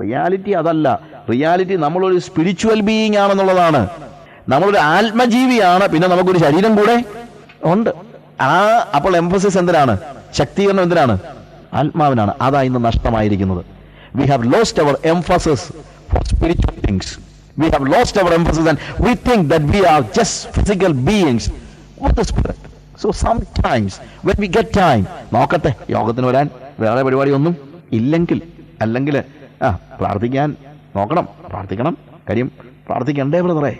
Reality അതല്ല. Reality നമ്മളൊരു spiritual being ആണെന്നുള്ളതാണ്. നമ്മളൊരു ആത്മജീവിയാണ്. പിന്നെ നമുക്കൊരു ശരീരം കൂടെ ഉണ്ട്. ആ അപ്പോൾ എംഫസിസ് എന്തിനാണ്? ശക്തീകരണം എന്തിനാണ്? ആത്മാവിനാണ്. അതാ ഇന്ന് നഷ്ടമായിരിക്കുന്നത്. We have lost our emphasis for spiritual things we have lost our emphasis and we think that we are just physical beings with spirit so sometimes when we get time നോക്കട്ടെ യോഗത്തിന് വരാൻ വേറെ പരിപാടിയൊന്നും ഇല്ലെങ്കിൽ അല്ലെങ്കിൽ ആ പ്രാർത്ഥിക്കാൻ നോക്കണം പ്രാർത്ഥിക്കണം. കാര്യം പ്രാർത്ഥിക്കണ്ടേ ബ്രദറെ?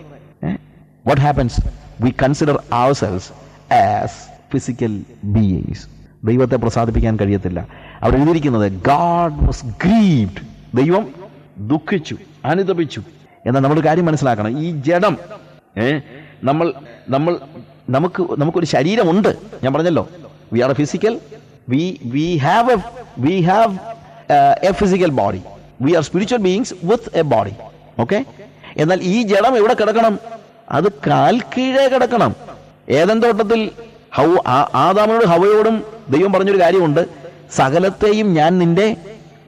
What happens we consider ourselves as physical beings ദൈവത്തെ പ്രസാദിപ്പിക്കാൻ കഴിയത്തില്ല. അവിടെ എഴുതിയിരിക്കുന്നത് ഗാഡ് വാസ് ഗ്രീവ്ഡ് ദൈവം ദുഃഖിച്ചു അനുതപിച്ചു. എന്നാൽ നമ്മൾ കാര്യം മനസ്സിലാക്കണം. ഈ ജഡം ഏ? നമ്മൾ നമ്മൾ നമുക്ക് നമുക്കൊരു ശരീരമുണ്ട്. ഞാൻ പറഞ്ഞല്ലോ. We are a physical we we have a we have a physical body we are spiritual beings with a body okay എന്നാൽ ഈ ജഡം എവിടെ കിടക്കണം? അത് കാൽ കീഴേ കിടക്കണം. ഏതൻ തോട്ടത്തിൽ ഹൗ ആദാമനോട് ഹവയോടും ദൈവം പറഞ്ഞൊരു കാര്യമുണ്ട്. സകലത്തെയും ഞാൻ നിന്റെ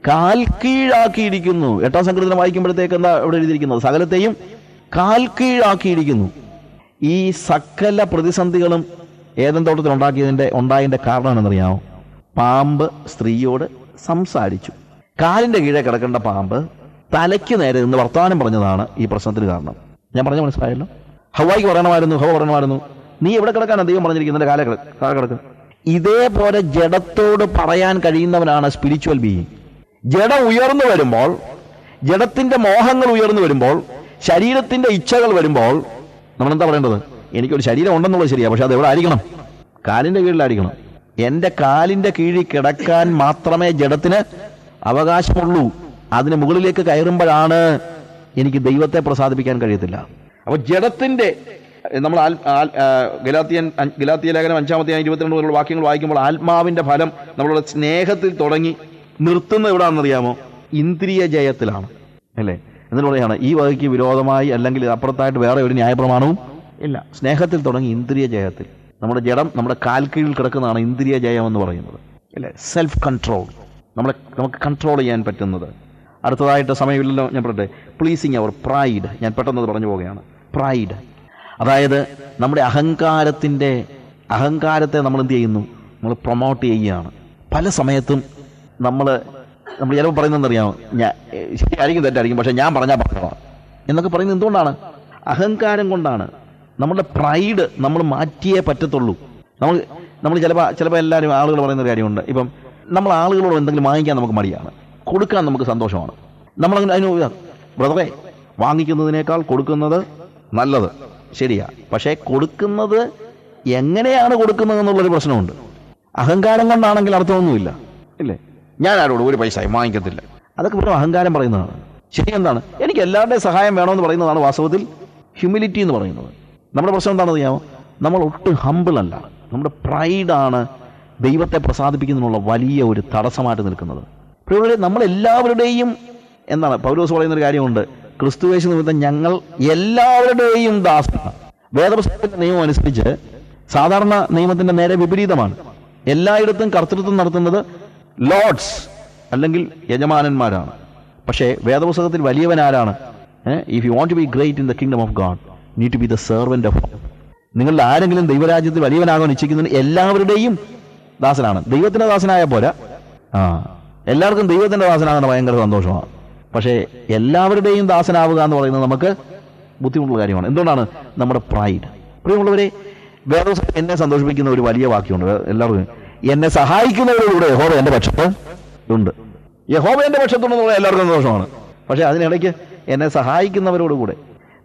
കാൽ കീഴാക്കിയിരിക്കുന്നു. എട്ടാം സംകൃതം വായിക്കുമ്പോഴത്തേക്ക് എന്താ ഇവിടെ എഴുതിയിരിക്കുന്നത്? സകലത്തെയും കാൽ കീഴാക്കിയിരിക്കുന്നു. ഈ സകല പ്രതിസന്ധികളും ഏതൻ തോട്ടത്തിൽ ഉണ്ടാക്കിയതിന്റെ ഉണ്ടായതിന്റെ കാരണം എന്നറിയാമോ പാമ്പ് സ്ത്രീയോട് സംസാരിച്ചു. കാലിന്റെ കീഴെ കിടക്കേണ്ട പാമ്പ് തലയ്ക്ക് നേരെ നിന്ന് വർത്തമാനം പറഞ്ഞതാണ് ഈ പ്രശ്നത്തിന് കാരണം. ഞാൻ പറഞ്ഞ മനസ്സിലായല്ലോ? ഹവായിക്ക് പറയണമായിരുന്നു ഹവ പറയണമായിരുന്നു. നീ എവിടെ കിടക്കാൻ ദൈവം പറഞ്ഞിരിക്കുന്നത്? കാല കാല കിടക്ക. ഇതേപോലെ ജഡത്തോട് പറയാൻ കഴിയുന്നവനാണ് സ്പിരിച്വൽ ബീയിങ് ജഡം ഉയർന്നു വരുമ്പോൾ ജഡത്തിന്റെ മോഹങ്ങൾ ഉയർന്നു വരുമ്പോൾ ശരീരത്തിന്റെ ഇച്ഛകൾ വരുമ്പോൾ നമ്മൾ എന്താ പറയേണ്ടത്? എനിക്കൊരു ശരീരം ഉണ്ടെന്നുള്ളത് ശരിയാ പക്ഷെ അത് എവിടെ ആയിരിക്കണം? കാലിന്റെ കീഴിലായിരിക്കണം. എന്റെ കാലിന്റെ കീഴിൽ കിടക്കാൻ മാത്രമേ ജഡത്തിന് അവകാശമുള്ളൂ. അതിന് മുകളിലേക്ക് കയറുമ്പോഴാണ് എനിക്ക് ദൈവത്തെ പ്രസാദിപ്പിക്കാൻ കഴിയത്തില്ല. അപ്പൊ ജഡത്തിന്റെ നമ്മൾ ഗലാത്തിയൻ ഗലാത്തിയ ലേഖനം അഞ്ചാമത്തെ ഇരുപത്തിരണ്ട് മുതലുള്ള വാക്യങ്ങൾ വായിക്കുമ്പോൾ ആത്മാവിന്റെ ഫലം നമ്മളുടെ സ്നേഹത്തിൽ തുടങ്ങി നിർത്തുന്നത് എവിടാണെന്നറിയാമോ? ഇന്ദ്രിയ ജയത്തിലാണ് അല്ലേ? എന്നിട്ട് പറയാണ് ഈ വകയ്ക്ക് വിരോധമായി അല്ലെങ്കിൽ അപ്പുറത്തായിട്ട് വേറെ ഒരു ന്യായപ്രമാണവും ഇല്ല. സ്നേഹത്തിൽ തുടങ്ങി ഇന്ദ്രിയ ജയത്തിൽ നമ്മുടെ ജഡം നമ്മുടെ കാൽക്കീഴിൽ കീഴിൽ കിടക്കുന്നതാണ് ഇന്ദ്രിയ ജയം എന്ന് പറയുന്നത്. അല്ലേ? സെൽഫ് കൺട്രോൾ നമ്മളെ നമുക്ക് കൺട്രോൾ ചെയ്യാൻ പറ്റുന്നത്. അടുത്തതായിട്ട് സമയമില്ലല്ലോ ഞാൻ പറയട്ടെ. പ്ലീസിങ് അവർ പ്രൈഡ് ഞാൻ പെട്ടെന്ന് പറഞ്ഞു പോവുകയാണ്. പ്രൈഡ് അതായത് നമ്മുടെ അഹങ്കാരത്തിന്റെ അഹങ്കാരത്തെ നമ്മൾ എന്ത് ചെയ്യുന്നു? നമ്മൾ പ്രൊമോട്ട് ചെയ്യുകയാണ്. പല സമയത്തും നമ്മൾ നമ്മൾ ചിലപ്പോൾ പറയുന്നത് അറിയാമോ ഞാൻ ശരിയായിരിക്കും തെറ്റായിരിക്കും പക്ഷേ ഞാൻ പറഞ്ഞാൽ പറഞ്ഞതാണ് എന്നൊക്കെ പറയുന്നത് എന്തുകൊണ്ടാണ്? അഹങ്കാരം കൊണ്ടാണ്. നമ്മുടെ പ്രൈഡ് നമ്മൾ മാറ്റിയേ പറ്റത്തുള്ളൂ. നമ്മൾ നമ്മൾ ചിലപ്പോൾ ചിലപ്പോൾ എല്ലാവരും ആളുകൾ പറയുന്ന കാര്യമുണ്ട്. ഇപ്പം നമ്മൾ ആളുകളോട് എന്തെങ്കിലും വാങ്ങിക്കാൻ നമുക്ക് മടിയാണ്. കൊടുക്കാൻ നമുക്ക് സന്തോഷമാണ്. നമ്മളങ്ങനെ അതിന് ബ്രദറെ വാങ്ങിക്കുന്നതിനേക്കാൾ കൊടുക്കുന്നത് നല്ലത്. ശരിയാ. പക്ഷേ കൊടുക്കുന്നത് എങ്ങനെയാണ് കൊടുക്കുന്നത് എന്നുള്ളൊരു പ്രശ്നമുണ്ട്. അഹങ്കാരം കൊണ്ടാണെങ്കിൽ അർത്ഥമൊന്നുമില്ല. ഇല്ലേ? ഞാൻ ആരോട് ഒരു പൈസ വാങ്ങിക്കത്തില്ല. അതൊക്കെ വെറും അഹങ്കാരം പറയുന്നതാണ്. ശരി എന്താണ്? എനിക്ക് എല്ലാവരുടെയും സഹായം വേണമെന്ന് പറയുന്നതാണ് വാസ്തവത്തിൽ ഹ്യൂമിലിറ്റി എന്ന് പറയുന്നത്. നമ്മുടെ പ്രശ്നം എന്താണെന്ന് അറിയാമോ? നമ്മൾ ഒട്ടും ഹമ്പിൾ അല്ല. നമ്മുടെ പ്രൈഡാണ് ദൈവത്തെ പ്രസാദിപ്പിക്കുന്നതിനുള്ള വലിയ ഒരു തടസ്സമായിട്ട് നിൽക്കുന്നത്. പ്രിയവരെ നമ്മളെല്ലാവരുടെയും എന്താണ് പൗലോസ് പറയുന്ന ഒരു കാര്യമുണ്ട്. ക്രിസ്തുവേശ നിമിത്തം ഞങ്ങൾ എല്ലാവരുടെയും ദാസനാണ്. വേദപുസ്തകത്തിന്റെ നിയമം അനുസരിച്ച് സാധാരണ നിയമത്തിന്റെ നേരെ വിപരീതമാണ്. എല്ലായിടത്തും കർത്തൃത്വം നടത്തുന്നത് ലോഡ്സ് അല്ലെങ്കിൽ യജമാനന്മാരാണ്. പക്ഷേ വേദപുസ്തകത്തിൽ വലിയവൻ ആരാണ്? If you want to be great in the kingdom of God need to be the servant of നിങ്ങളുടെ ആരെങ്കിലും ദൈവരാജ്യത്തിൽ വലിയവനാകാൻ ഇച്ഛിക്കുന്നതിന് എല്ലാവരുടെയും ദാസനാണ്. ദൈവത്തിന്റെ ദാസനായ പോലെ ആ. എല്ലാവർക്കും ദൈവത്തിന്റെ ദാസനാകുന്ന ഭയങ്കര സന്തോഷമാണ്. പക്ഷേ എല്ലാവരുടെയും ദാസനാവുക എന്ന് പറയുന്നത് നമുക്ക് ബുദ്ധിമുട്ടുള്ള കാര്യമാണ്. എന്തുകൊണ്ടാണ്? നമ്മുടെ പ്രൈഡ് പ്രിയമുള്ളവരെ വേറെ എന്നെ സന്തോഷിപ്പിക്കുന്ന ഒരു വലിയ വാക്യമുണ്ട്. എല്ലാവർക്കും എന്നെ സഹായിക്കുന്നവരോടുകൂടെ ഹോ എന്റെ പക്ഷത്ത് ഉണ്ട്. യഹോവ എന്റെ പക്ഷത്തുണ്ടെന്നുള്ള എല്ലാവർക്കും സന്തോഷമാണ്. പക്ഷേ അതിനിടയ്ക്ക് എന്നെ സഹായിക്കുന്നവരോടുകൂടെ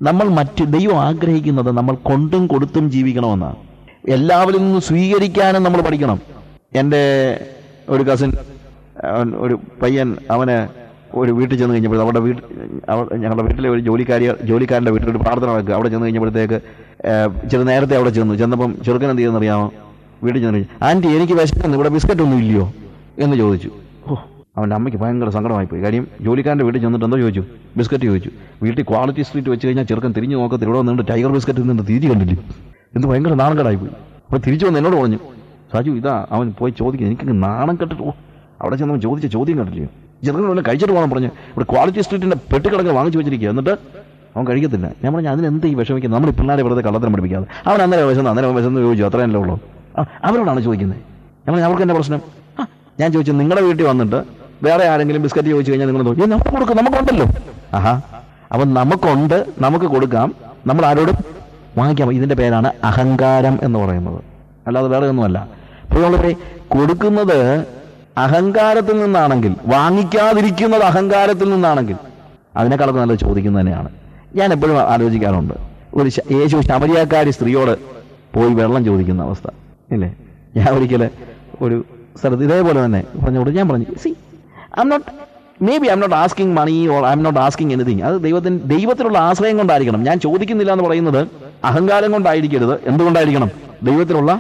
നമ്മൾ മറ്റ് ദൈവം ആഗ്രഹിക്കുന്നത് നമ്മൾ കൊണ്ടും കൊടുത്തും ജീവിക്കണമെന്നാണ്. എല്ലാവരിൽ നിന്നും സ്വീകരിക്കാനും നമ്മൾ പഠിക്കണം. എന്റെ ഒരു കസിൻ ഒരു പയ്യൻ അവന് ഒരു വീട്ടിൽ ചെന്ന് കഴിഞ്ഞപ്പോൾ അവിടെ വീട്ടിൽ ഞങ്ങളുടെ വീട്ടിലെ ഒരു ജോലിക്കാരി ജോലിക്കാരന്റെ വീട്ടിൽ ഒരു പ്രാർത്ഥന നടക്കുക. അവിടെ ചെന്ന് കഴിഞ്ഞപ്പോഴത്തേക്ക് ചെറു നേരത്തെ അവിടെ ചെന്നു. ചെന്നപ്പം ചെറുക്കൻ എന്ത് ചെയ്യുന്ന അറിയാമോ? വീട്ടിൽ ചെന്ന് ആന്റി എനിക്ക് വിശക്കുന്നു. ഇവിടെ ബിസ്ക്കറ്റ് ഒന്നും ഇല്ലയോ? എന്ന് ചോദിച്ചു. ഓ അവന്റെ അമ്മയ്ക്ക് ഭയങ്കര സങ്കടമായി പോയി. കാര്യം ജോലിക്കാരന്റെ വീട്ടിൽ ചെന്നിട്ട് എന്തോ ചോദിച്ചു? ബിസ്ക്കറ്റ് ചോദിച്ചു. വീട്ടിൽ ക്വാളിറ്റി സ്ട്രീറ്റ് വെച്ച് കഴിഞ്ഞാൽ ചെറുക്കൻ തിരിഞ്ഞു നോക്കത്തില്ല. ഇവിടെ വന്നിട്ട് ടൈഗർ ബിസ്ക്കറ്റ് നിന്നിട്ട് തീരി കണ്ടില്ല? എന്ത് ഭയങ്കര നാണക്കേടായി പോയി. അപ്പോൾ തിരിച്ചു വന്ന് എന്നോട് പറഞ്ഞു സാജു ഇതാ അവൻ പോയി ചോദിക്കുന്നു എനിക്ക് നാണം കെട്ടിട്ട് അവിടെ ചെന്നവൻ ചോദിച്ച ചോദ്യം കണ്ടില്ലയോ ജനങ്ങളെല്ലാം കഴിച്ചിട്ട് പോകണം പറഞ്ഞു ഇവിടെ ക്വാളിറ്റി സ്ട്രീറ്റിന്റെ പെട്ടിക്കിടങ്ങൾ വാങ്ങിച്ചു വെച്ചിരിക്കുക എന്നിട്ട് അവൻ കഴിക്കത്തില്ല. ഞാൻ പറഞ്ഞു അതിനെന്ത് ഈ വിഷമിക്കുന്നത് നമ്മൾ പിള്ളേരെ വെറുതെ കള്ളത്തരം പഠിപ്പിക്കാതെ. അവൻ അന്നേരം വിശന്ന് അന്നേരം വിശന്ന് ചോദിച്ചു അത്രയല്ലേ ഉള്ളൂ? അവരോടാണ് ചോദിക്കുന്നത്. ഞാൻ പറഞ്ഞു അവർക്ക് എന്റെ പ്രശ്നം ഞാൻ ചോദിച്ചു നിങ്ങളുടെ വീട്ടിൽ വന്നിട്ട് വേറെ ആരെങ്കിലും ബിസ്ക്കറ്റ് ചോദിച്ചു കഴിഞ്ഞാൽ നിങ്ങൾ ചോദിച്ചു നമുക്ക് കൊടുക്കും നമുക്കുണ്ടല്ലോ ആഹാ. അപ്പം നമുക്കുണ്ട് നമുക്ക് കൊടുക്കാം. നമ്മൾ ആരോടും വാങ്ങിക്കാം. ഇതിന്റെ പേരാണ് അഹങ്കാരം എന്ന് പറയുന്നത്. അല്ലാതെ വേറെ ഒന്നുമല്ല. നമ്മളെ കൊടുക്കുന്നത് അഹങ്കാരത്തിൽ നിന്നാണെങ്കിൽ വാങ്ങിക്കാതിരിക്കുന്നത് അഹങ്കാരത്തിൽ നിന്നാണെങ്കിൽ അതിനേക്കാളൊക്കെ നല്ലത് ചോദിക്കുന്നത് തന്നെയാണ്. ഞാൻ എപ്പോഴും ആലോചിക്കാറുണ്ട് ഒരു യേശു ശബരിയാക്കാരി സ്ത്രീയോട് പോയി വെള്ളം ചോദിക്കുന്ന അവസ്ഥ ഇല്ലേ? ഞാൻ ഒരിക്കൽ ഒരു സ്ഥലത്ത് ഇതേപോലെ തന്നെ പറഞ്ഞോട് ഞാൻ പറഞ്ഞു see I not maybe I not asking money or I am not asking anything അത് ദൈവത്തിന് ദൈവത്തിലുള്ള ആശ്രയം കൊണ്ടായിരിക്കണം. ഞാൻ ചോദിക്കുന്നില്ല എന്ന് പറയുന്നത് അഹങ്കാരം കൊണ്ടായിരിക്കരുത്. എന്തുകൊണ്ടായിരിക്കണം? ദൈവത്തിലുള്ള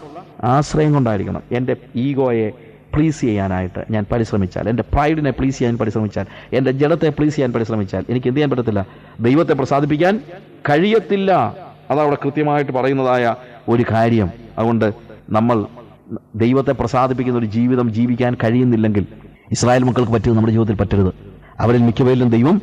ആശ്രയം കൊണ്ടായിരിക്കണം. എന്റെ ഈഗോയെ പ്ലീസ് ചെയ്യാനായിട്ട് ഞാൻ പരിശ്രമിച്ചാൽ. എന്റെ പ്രൈഡിനെ പ്ലീസ് ചെയ്യാൻ പരിശ്രമിച്ചാൽ. എന്റെ ജഡത്തെ പ്ലീസ് ചെയ്യാൻ പരിശ്രമിച്ചാൽ. എനിക്ക് എന്ത് ചെയ്യാൻ പറ്റത്തില്ല? ദൈവത്തെ പ്രസാദിപ്പിക്കാൻ കഴിയത്തില്ല. അതവിടെ കൃത്യമായിട്ട് പറയുന്നതായ ഒരു കാര്യം. അതുകൊണ്ട് നമ്മൾ ദൈവത്തെ പ്രസാദിപ്പിക്കുന്ന ഒരു ജീവിതം ജീവിക്കാൻ കഴിയുന്നില്ലെങ്കിൽ ഇസ്രായേൽ മക്കൾക്ക് പറ്റിയത് നമ്മുടെ ജീവിതത്തിൽ പറ്റരുത്. അവരിൽ മിക്കവരിലും ദൈവം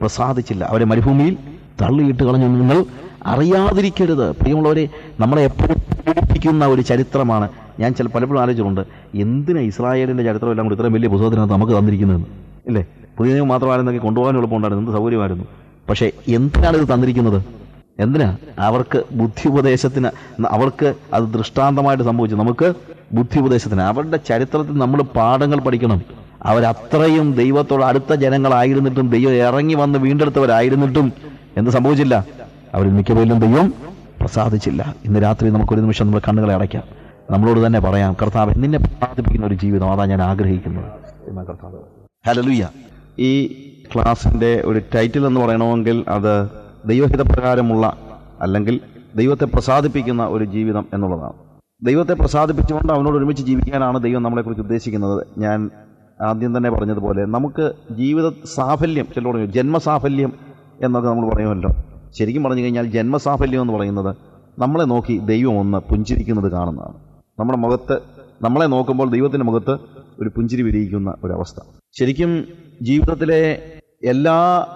പ്രസാദിച്ചില്ല. അവരെ മരുഭൂമിയിൽ തള്ളിയിട്ട് കളഞ്ഞു. നിങ്ങൾ അറിയാതിരിക്കരുത്. പ്രിയമുള്ളവരെ നമ്മളെ എപ്പോഴും പീഡിപ്പിക്കുന്ന ഒരു ചരിത്രമാണ്. ഞാൻ ചില പലപ്പോഴും ആലോചിച്ചിട്ടുണ്ട് എന്തിനാ ഇസ്രായേലിന്റെ ചരിത്രം എല്ലാം കൂടി ഇത്രയും വലിയ പുസ്തകത്തിനകത്ത് നമുക്ക് തന്നിരിക്കുന്നതെന്ന് ഇല്ലേ? പുതിയ നിയമം മാത്രമായിരുന്നെങ്കിൽ കൊണ്ടുപോകാൻ എളുപ്പമുണ്ടായിരുന്നു എന്ത് സൗകര്യമായിരുന്നു? പക്ഷേ എന്തിനാണ് ഇത് തന്നിരിക്കുന്നത്? എന്തിനാ? അവർക്ക് ബുദ്ധി ഉപദേശത്തിന് അവർക്ക് അത് ദൃഷ്ടാന്തമായിട്ട് സംഭവിച്ചു. നമുക്ക് ബുദ്ധി ഉപദേശത്തിന് അവരുടെ ചരിത്രത്തിൽ നമ്മൾ പാഠങ്ങൾ പഠിക്കണം. അവരത്രയും ദൈവത്തോട് അടുത്ത ജനങ്ങളായിരുന്നിട്ടും ദൈവം ഇറങ്ങി വന്ന് വീണ്ടെടുത്തവരായിരുന്നിട്ടും എന്ത് സംഭവിച്ചില്ല? അവരിൽ മിക്കവരിലും ദൈവം പ്രസാദിച്ചില്ല. ഇന്ന് രാത്രി നമുക്കൊരു നിമിഷം നമ്മൾ കണ്ണുകളെ അടയ്ക്കാം. നമ്മളോട് തന്നെ പറയാം കർത്താവ് നിന്നെ പ്രസാദിപ്പിക്കുന്ന ഒരു ജീവിതം അതാണ് ഞാൻ ആഗ്രഹിക്കുന്നത്. കർത്താവ്. ഹലലുയ്യ ഈ ക്ലാസിന്റെ ഒരു ടൈറ്റിൽ എന്ന് പറയണമെങ്കിൽ അത് ദൈവഹിതപ്രകാരമുള്ള അല്ലെങ്കിൽ ദൈവത്തെ പ്രസാദിപ്പിക്കുന്ന ഒരു ജീവിതം എന്നുള്ളതാണ്. ദൈവത്തെ പ്രസാദിപ്പിച്ചുകൊണ്ട് അവനോട് ഒരുമിച്ച് ജീവിക്കാനാണ് ദൈവം നമ്മളെക്കുറിച്ച് ഉദ്ദേശിക്കുന്നത്. ഞാൻ ആദ്യം തന്നെ പറഞ്ഞതുപോലെ നമുക്ക് ജീവിത സാഫല്യം ചിലപ്പോൾ ജന്മസാഫല്യം എന്നൊക്കെ നമ്മൾ പറയുമല്ലോ. ശരിക്കും പറഞ്ഞു കഴിഞ്ഞാൽ ജന്മസാഫല്യം എന്ന് പറയുന്നത് നമ്മളെ നോക്കി ദൈവം ഒന്ന് പുഞ്ചിരിക്കുന്നത് കാണുന്നതാണ്. നമ്മുടെ മുഖത്ത് നമ്മളെ നോക്കുമ്പോൾ ദൈവത്തിന്റെ മുഖത്ത് ഒരു പുഞ്ചിരി വിരിയിക്കുന്ന ഒരവസ്ഥ. ശരിക്കും ജീവിതത്തിലെ എല്ലാ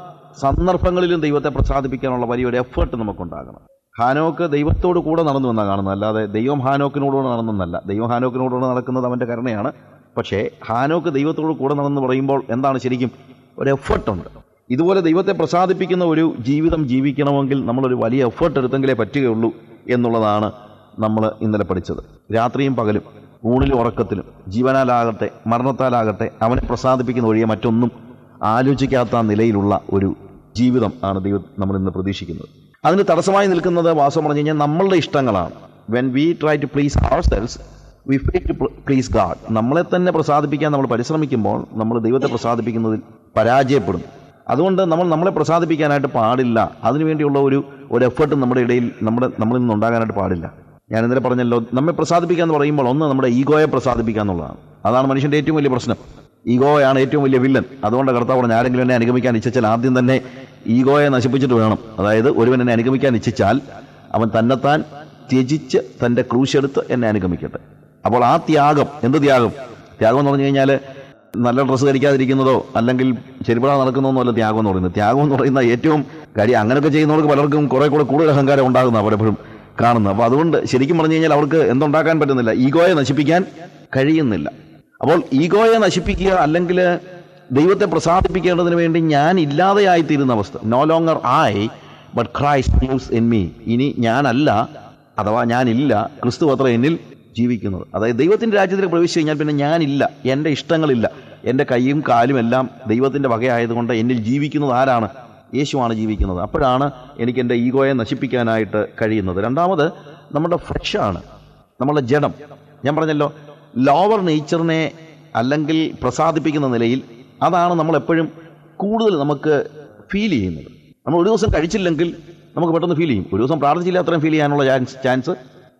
സന്ദർഭങ്ങളിലും ദൈവത്തെ പ്രസാദിപ്പിക്കാനുള്ള വലിയൊരു എഫേർട്ട് നമുക്കുണ്ടാകണം. ഹാനോക്ക് ദൈവത്തോട് കൂടെ നടന്നു എന്നാണ് കാണുന്നത്. അല്ലാതെ ദൈവം ഹാനോക്കിനോടുകൂടെ നടന്നെന്നല്ല. ദൈവം ഹാനോക്കിനോടുകൂടെ നടക്കുന്നത് അവന്റെ കരുണയാണ്. പക്ഷേ ഹാനോക്ക് ദൈവത്തോട് കൂടെ നടന്നു പറയുമ്പോൾ എന്താണ് ശരിക്കും ഒരു എഫേർട്ടുണ്ട് ഇതുപോലെ ദൈവത്തെ പ്രസാദിപ്പിക്കുന്ന ഒരു ജീവിതം ജീവിക്കണമെങ്കിൽ നമ്മളൊരു വലിയ എഫേർട്ട് എടുത്തെങ്കിലേ പറ്റുകയുള്ളൂ എന്നുള്ളതാണ് നമ്മൾ ഇന്നലെ പഠിച്ചത്. രാത്രിയും പകലും ഊണിലും ഉറക്കത്തിലും ജീവനാലാകട്ടെ മരണത്താലാകട്ടെ അവനെ പ്രസാദിപ്പിക്കുന്ന ഒഴികെ മറ്റൊന്നും ആലോചിക്കാത്ത നിലയിലുള്ള ഒരു ജീവിതം ആണ് ദൈവം നമ്മൾ ഇന്ന് പ്രതീക്ഷിക്കുന്നത്. അതിന് തടസ്സമായി നിൽക്കുന്നത് വാസം പറഞ്ഞു കഴിഞ്ഞാൽ നമ്മളുടെ ഇഷ്ടങ്ങളാണ്. When we try to please ourselves we fail to please God നമ്മളെ തന്നെ പ്രസാദിപ്പിക്കാൻ നമ്മൾ പരിശ്രമിക്കുമ്പോൾ നമ്മൾ ദൈവത്തെ പ്രസാദിപ്പിക്കുന്നതിൽ പരാജയപ്പെടും അതുകൊണ്ട് നമ്മൾ നമ്മളെ പ്രസാദിപ്പിക്കാനായിട്ട് പാടില്ല. അതിനുവേണ്ടിയുള്ള ഒരു ഒരു എഫേർട്ട് നമ്മുടെ ഇടയിൽ നമ്മുടെ നമ്മളിൽ നിന്ന് ഉണ്ടാകാനായിട്ട് പാടില്ല. ഞാൻ ഇന്നലെ പറഞ്ഞല്ലോ നമ്മെ പ്രസാദിപ്പിക്കുക എന്ന് പറയുമ്പോൾ ഒന്ന് നമ്മുടെ ഈഗോയെ പ്രസാദിപ്പിക്കുക എന്നുള്ളതാണ്. അതാണ് മനുഷ്യന്റെ ഏറ്റവും വലിയ പ്രശ്നം. ഈഗോയാണ് ഏറ്റവും വലിയ വില്ലൻ അതുകൊണ്ട് കർത്താവ് പറഞ്ഞു ആരെങ്കിലും എന്നെ അനുഗമിക്കാൻ ഇച്ഛിച്ചാൽ ആദ്യം തന്നെ ഈഗോയെ നശിപ്പിച്ചിട്ട് വേണം. അതായത് ഒരുവൻ എന്നെ അനുഗമിക്കാൻ ഇച്ഛിച്ചാൽ അവൻ തന്നെത്താൻ ത്യജിച്ച് തന്റെ ക്രൂശെടുത്ത് എന്നെ അനുഗമിക്കട്ടെ. അപ്പോൾ ആ ത്യാഗം എന്ത് ത്യാഗം? ത്യാഗം എന്ന് പറഞ്ഞു കഴിഞ്ഞാൽ നല്ല ഡ്രസ്സ് ധരിക്കാതിരിക്കുന്നതോ അല്ലെങ്കിൽ ചെരുപ്പിടാതെ നടക്കുന്നതോ അല്ല ത്യാഗം എന്ന് പറയുന്നത്. ത്യാഗം എന്ന് പറയുന്ന ഏറ്റവും കാര്യം അങ്ങനെയൊക്കെ ചെയ്യുന്നവർക്ക് പലർക്കും കുറെ കൂടെ കൂടുതൽ അഹങ്കാരം ഉണ്ടാകുന്ന പലപ്പോഴും കാണുന്നത്. അപ്പോൾ അതുകൊണ്ട് ശരിക്കും പറഞ്ഞു കഴിഞ്ഞാൽ അവർക്ക് എന്തുണ്ടാക്കാൻ പറ്റുന്നില്ല. ഈഗോയെ നശിപ്പിക്കാൻ കഴിയുന്നില്ല. അപ്പോൾ ഈഗോയെ നശിപ്പിക്കുക അല്ലെങ്കിൽ ദൈവത്തെ പ്രസാദിപ്പിക്കേണ്ടതിന് വേണ്ടി ഞാൻ ഇല്ലാതെയായിത്തീരുന്ന അവസ്ഥ. No longer I but Christ news in me ഇനി ഞാനല്ല അഥവാ ഞാനില്ല ക്രിസ്തു അത്ര എന്നിൽ ജീവിക്കുന്നത്. അതായത് ദൈവത്തിന്റെ രാജ്യത്തിൽ പ്രവേശിച്ചു കഴിഞ്ഞാൽ പിന്നെ ഞാനില്ല എന്റെ ഇഷ്ടങ്ങളില്ല എന്റെ കൈയും കാലും എല്ലാം ദൈവത്തിന്റെ വകയായതുകൊണ്ട് എന്നിൽ ജീവിക്കുന്നത് ആരാണ്? യേശുവാണ് ജീവിക്കുന്നത്. അപ്പോഴാണ് എനിക്ക് എന്റെ ഈഗോയെ നശിപ്പിക്കാനായിട്ട് കഴിയുന്നത്. രണ്ടാമത് നമ്മുടെ ഫ്രഷാണ് നമ്മളുടെ ജഡം. ഞാൻ പറഞ്ഞല്ലോ ലോവർ നേച്ചറിനെ അല്ലെങ്കിൽ പ്രസാദിപ്പിക്കുന്ന നിലയിൽ അതാണ് നമ്മളെപ്പോഴും കൂടുതൽ നമുക്ക് ഫീൽ ചെയ്യുന്നത്. നമ്മൾ ഒരു ദിവസം കഴിച്ചില്ലെങ്കിൽ നമുക്ക് പെട്ടെന്ന് ഫീൽ ചെയ്യും. ഒരു ദിവസം പ്രാർത്ഥിച്ചില്ല അത്രയും ഫീൽ ചെയ്യാനുള്ള ചാൻസ് ചാൻസ്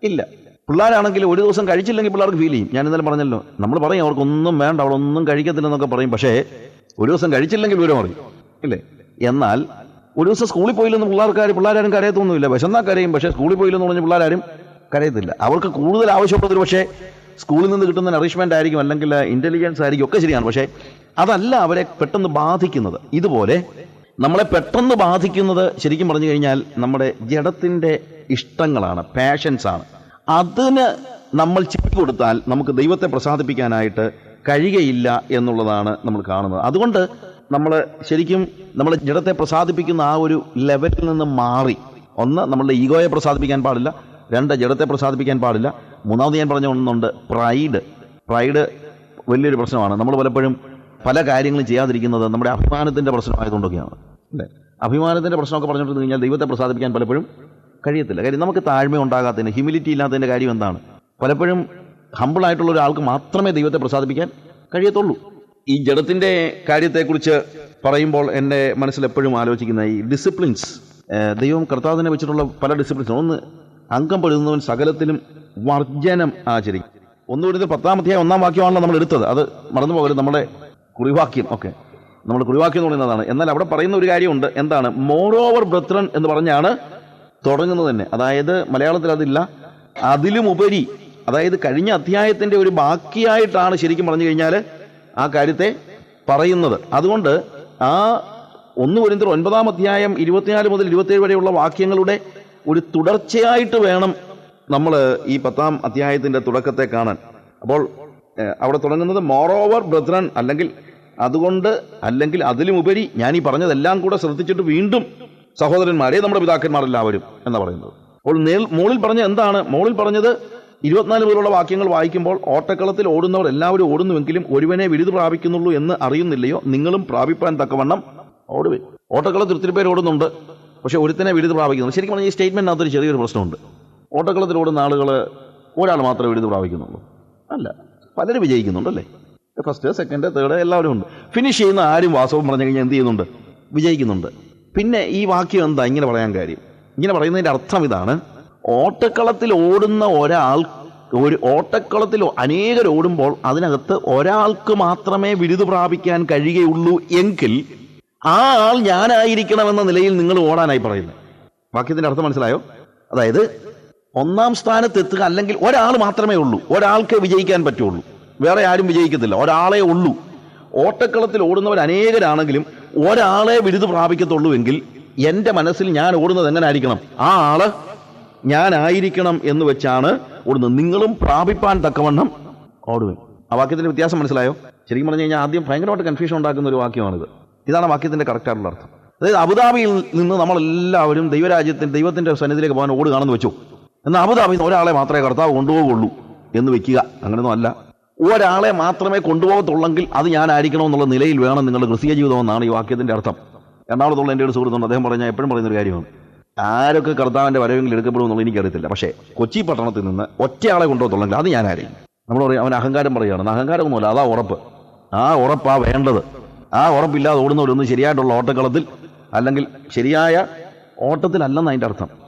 ഇല്ല. പിള്ളേരാണെങ്കിൽ ഒരു ദിവസം കഴിച്ചില്ലെങ്കിൽ പിള്ളേർക്ക് ഫീൽ ചെയ്യും. ഞാൻ ഇന്നലെ പറഞ്ഞല്ലോ നമ്മൾ പറയും അവർക്കൊന്നും വേണ്ട അവളൊന്നും കഴിക്കത്തില്ലെന്നൊക്കെ പറയും. പക്ഷേ ഒരു ദിവസം കഴിച്ചില്ലെങ്കിൽ വിവരം അറിയും. ഇല്ലേ? എന്നാൽ ഒരു ദിവസം സ്കൂളിൽ പോയില്ലെന്ന് പിള്ളേർക്കാർ പിള്ളേരാരും കരയത്തൊന്നുമില്ല. എന്നാൽ കരയും പക്ഷേ സ്കൂളിൽ പോയില്ലെന്ന് പറഞ്ഞ് പിള്ളേരാരും കരയത്തില്ല. അവർക്ക് കൂടുതൽ ഒരു പക്ഷേ സ്കൂളിൽ നിന്ന് കിട്ടുന്ന നറിഷ്മെന്റ് ആയിരിക്കും അല്ലെങ്കിൽ ഇന്റലിജൻസ് ആയിരിക്കും ഒക്കെ ശരിയാണ്. പക്ഷേ അതല്ല അവരെ പെട്ടെന്ന് ബാധിക്കുന്നത്. ഇതുപോലെ നമ്മളെ പെട്ടെന്ന് ബാധിക്കുന്നത് ശരിക്കും പറഞ്ഞു കഴിഞ്ഞാൽ നമ്മുടെ ജഡത്തിന്റെ ഇഷ്ടങ്ങളാണ് പാഷൻസാണ് അതിന് നമ്മൾ ചിപ്പി കൊടുത്താൽ നമുക്ക് ദൈവത്തെ പ്രസാദിപ്പിക്കാനായിട്ട് കഴിയയില്ല എന്നുള്ളതാണ് നമ്മൾ കാണുന്നത്. അതുകൊണ്ട് നമ്മൾ ശരിക്കും നമ്മൾ ജഡത്തെ പ്രസാദിപ്പിക്കുന്ന ആ ഒരു ലെവലിൽ നിന്ന് മാറി. ഒന്ന് നമ്മളുടെ ഈഗോയെ പ്രസാദിപ്പിക്കാൻ പാടില്ല. രണ്ട് ജഡത്തെ പ്രസാദിപ്പിക്കാൻ പാടില്ല. മൂന്നാമത് ഞാൻ പറഞ്ഞ ഒന്നുണ്ട് പ്രൈഡ് പ്രൈഡ് വലിയൊരു പ്രശ്നമാണ്. നമ്മൾ പലപ്പോഴും പല കാര്യങ്ങളും ചെയ്യാതിരിക്കുന്നത് നമ്മുടെ അഭിമാനത്തിന്റെ പ്രശ്നമായതുകൊണ്ടൊക്കെയാണ്. അല്ലേ? അഭിമാനത്തിന്റെ പ്രശ്നമൊക്കെ പറഞ്ഞിട്ട് കഴിഞ്ഞാൽ ദൈവത്തെ പ്രസാദിപ്പിക്കാൻ പലപ്പോഴും കഴിയത്തില്ല. കാര്യം നമുക്ക് താഴ്മ ഉണ്ടാകാത്തതിന് ഹ്യൂമിലിറ്റി ഇല്ലാത്തതിന്റെ കാര്യം എന്താണ്? പലപ്പോഴും ഹമ്പിളായിട്ടുള്ള ഒരാൾക്ക് മാത്രമേ ദൈവത്തെ പ്രസാദിപ്പിക്കാൻ കഴിയത്തുള്ളൂ. ഈ ജഡത്തിന്റെ കാര്യത്തെക്കുറിച്ച് പറയുമ്പോൾ എന്റെ മനസ്സിൽ എപ്പോഴും ആലോചിക്കുന്ന ഈ ഡിസിപ്ലിൻസ് ദൈവം കർത്താവിനെ വെച്ചിട്ടുള്ള പല ഡിസിപ്ലിൻസ് ഒന്ന് അംഗം പെടുന്നവൻ സകലത്തിലും വർജനം ആചരിക്കും. ഒന്നുകൂടി പത്താമത്തെ ഒന്നാം വാക്യമാണല്ലോ നമ്മൾ എടുത്തത്. അത് മറന്നു പോകരുത്. നമ്മുടെ കുറിവാക്യം ഓക്കെ. നമ്മൾ കുറിവാക്യം എന്ന് പറയുന്നതാണ്. എന്നാൽ അവിടെ പറയുന്ന ഒരു കാര്യമുണ്ട്. എന്താണ്? മോർ ഓവർ ബ്രത്രൻ എന്ന് പറഞ്ഞാണ് തുടങ്ങുന്നത് തന്നെ. അതായത് മലയാളത്തിൽ അതില്ല. അതിലുമുപരി അതായത് കഴിഞ്ഞ അധ്യായത്തിന്റെ ഒരു ബാക്കിയായിട്ടാണ് ശരിക്കും പറഞ്ഞു കഴിഞ്ഞാൽ ആ കാര്യത്തെ പറയുന്നത്. അതുകൊണ്ട് ആ ഒന്ന് ഒരിന്തർ ഒൻപതാം അധ്യായം ഇരുപത്തിനാല് മുതൽ ഇരുപത്തേഴ് വരെയുള്ള വാക്യങ്ങളുടെ ഒരു തുടർച്ചയായിട്ട് വേണം നമ്മൾ ഈ പത്താം അധ്യായത്തിന്റെ തുടക്കത്തെ കാണാൻ. അപ്പോൾ അവിടെ തുടങ്ങുന്നത് മോർ ഓവർ ബ്രദ്രൻ അല്ലെങ്കിൽ അതുകൊണ്ട് അല്ലെങ്കിൽ അതിലുമുപരി ഞാൻ ഈ പറഞ്ഞതെല്ലാം കൂടെ ശ്രദ്ധിച്ചിട്ട് വീണ്ടും സഹോദരന്മാരെ നമ്മുടെ പിതാക്കന്മാരെല്ലാവരും എന്ന് പറയുന്നത്. അപ്പോൾ നേൽ മുകളിൽ പറഞ്ഞ എന്താണ്? മുകളിൽ പറഞ്ഞത് ഇരുപത്തിനാല് മുതലുള്ള വാക്യങ്ങൾ വായിക്കുമ്പോൾ ഓട്ടക്കളത്തിൽ ഓടുന്നവർ എല്ലാവരും ഓടുന്നുവെങ്കിലും ഒരുവനെ വിരുദ് പ്രാപിക്കുന്നുള്ളൂ എന്ന് അറിയുന്നില്ലയോ? നിങ്ങളും പ്രാപിപ്പാൻ തക്കവണ്ണം ഓടുവേ ഓട്ടക്കളത്തിൽ ഒത്തിരി പേര് ഓടുന്നുണ്ട് പക്ഷെ ഒരുത്തനെ വിരുദ് പ്രാപിക്കുന്നു. ശരിക്കും പറഞ്ഞാൽ ഈ സ്റ്റേറ്റ്മെന്റിനകത്തൊരു ചെറിയൊരു പ്രശ്നമുണ്ട്. ഓട്ടക്കളത്തിൽ ഓടുന്ന ആളുകൾ ഒരാൾ മാത്രമേ വിരുദ് പ്രാപിക്കുന്നുള്ളൂ. അല്ല പലരും വിജയിക്കുന്നുണ്ട് അല്ലേ ഫസ്റ്റ് സെക്കൻഡ് തേർഡ് എല്ലാവരും ഉണ്ട്. ഫിനിഷ് ചെയ്യുന്ന ആരും വാസവും പറഞ്ഞു കഴിഞ്ഞാൽ എന്ത് ചെയ്യുന്നുണ്ട്? വിജയിക്കുന്നുണ്ട്. പിന്നെ ഈ വാക്യം എന്താ? ഇങ്ങനെ പറയാൻ കാര്യം. ഇങ്ങനെ പറയുന്നതിന്റെ അർത്ഥം ഇതാണ്. ഓട്ടക്കളത്തിൽ ഓടുന്ന ഒരാൾ ഒരു ഓട്ടക്കളത്തിൽ അനേകർ ഓടുമ്പോൾ അതിനകത്ത് ഒരാൾക്ക് മാത്രമേ ബിരുദ പ്രാപിക്കാൻ കഴിയുകയുള്ളൂ എങ്കിൽ ആ ആൾ ഞാനായിരിക്കണമെന്ന നിലയിൽ നിങ്ങൾ ഓടാനായി പറയുന്നത് വാക്യത്തിന്റെ അർത്ഥം മനസ്സിലായോ? അതായത് ഒന്നാം സ്ഥാനത്ത് എത്തുക അല്ലെങ്കിൽ ഒരാൾ മാത്രമേ ഉള്ളൂ. ഒരാൾക്ക് വിജയിക്കാൻ പറ്റുള്ളൂ. വേറെ ആരും വിജയിക്കത്തില്ല. ഒരാളെ ഉള്ളൂ. ഓട്ടക്കളത്തിൽ ഓടുന്നവർ അനേകരാണെങ്കിലും ഒരാളെ ബിരുദ് പ്രാപിക്കത്തുള്ളൂ എങ്കിൽ എന്റെ മനസ്സിൽ ഞാൻ ഓടുന്നത് എങ്ങനെ ആയിരിക്കണം ആ ആൾ ഞാനായിരിക്കണം എന്ന് വെച്ചാണ് ഓടുന്നത്. നിങ്ങളും പ്രാപിപ്പാൻ തക്കവണ്ണം ഓടുവൻ ആ വാക്യത്തിന്റെ വ്യത്യാസം മനസ്സിലായോ? ശരിക്കും പറഞ്ഞു കഴിഞ്ഞാൽ ആദ്യം ഭയങ്കരമായിട്ട് കൺഫ്യൂഷൻ ഉണ്ടാക്കുന്ന ഒരു വാക്യമാണിത്. ഇതാണ് വാക്യത്തിന്റെ വാക്യത്തിന്റെ കറക്റ്റ് ആയിട്ടുള്ള അർത്ഥം. അതായത് അബുദാബിയിൽ നിന്ന് നമ്മളെല്ലാവരും ദൈവരാജ്യത്തിൽ ദൈവത്തിന്റെ സന്നിധിയിലേക്ക് പോകാൻ ഓടുകയാണെന്ന് വെച്ചു. എന്നാൽ അബുദാബിയിൽ നിന്ന് ഒരാളെ മാത്രമേ കർത്താവ് കൊണ്ടുപോകുള്ളൂ എന്ന് വെക്കുക. അങ്ങനെയൊന്നും അല്ല. ഒരാളെ മാത്രമേ കൊണ്ടുപോകത്തുള്ളെങ്കിൽ അത് ഞാനായിരിക്കണം എന്നുള്ള നിലയിൽ വേണം നിങ്ങൾ ക്രിസ്തീയ ജീവിതം എന്നാണ് ഈ വാക്യത്തിന്റെ അർത്ഥം. എറണാകുളത്തുള്ള എന്റെ ഒരു സുഹൃത്തുണ്ട്. അദ്ദേഹം പറഞ്ഞാൽ എപ്പോഴും പറയുന്ന ഒരു കാര്യമാണ്. ആരൊക്കെ കർത്താവിന്റെ വരവെങ്കിൽ എടുക്കപ്പെടുമെന്നുള്ള എനിക്കറിയത്തില്ല. പക്ഷേ കൊച്ചി പട്ടണത്തിൽ നിന്ന് ഒറ്റയാളെ കൊണ്ടുപോകത്തുള്ളെങ്കിൽ അത് ഞാനായിരിക്കും. നമ്മൾ പറയും അവൻ അഹങ്കാരം പറയുകയാണ്. അഹങ്കാരമൊന്നുമല്ല അതാ ഉറപ്പ്. ആ ഉറപ്പാ വേണ്ടത്. ആ ഉറപ്പില്ലാതെ ഓടുന്നവരൊന്നും ശരിയായിട്ടുള്ള ഓട്ടക്കളത്തിൽ അല്ലെങ്കിൽ ശരിയായ ഓട്ടത്തിലല്ലെന്ന് അതിന്റെ അർത്ഥം.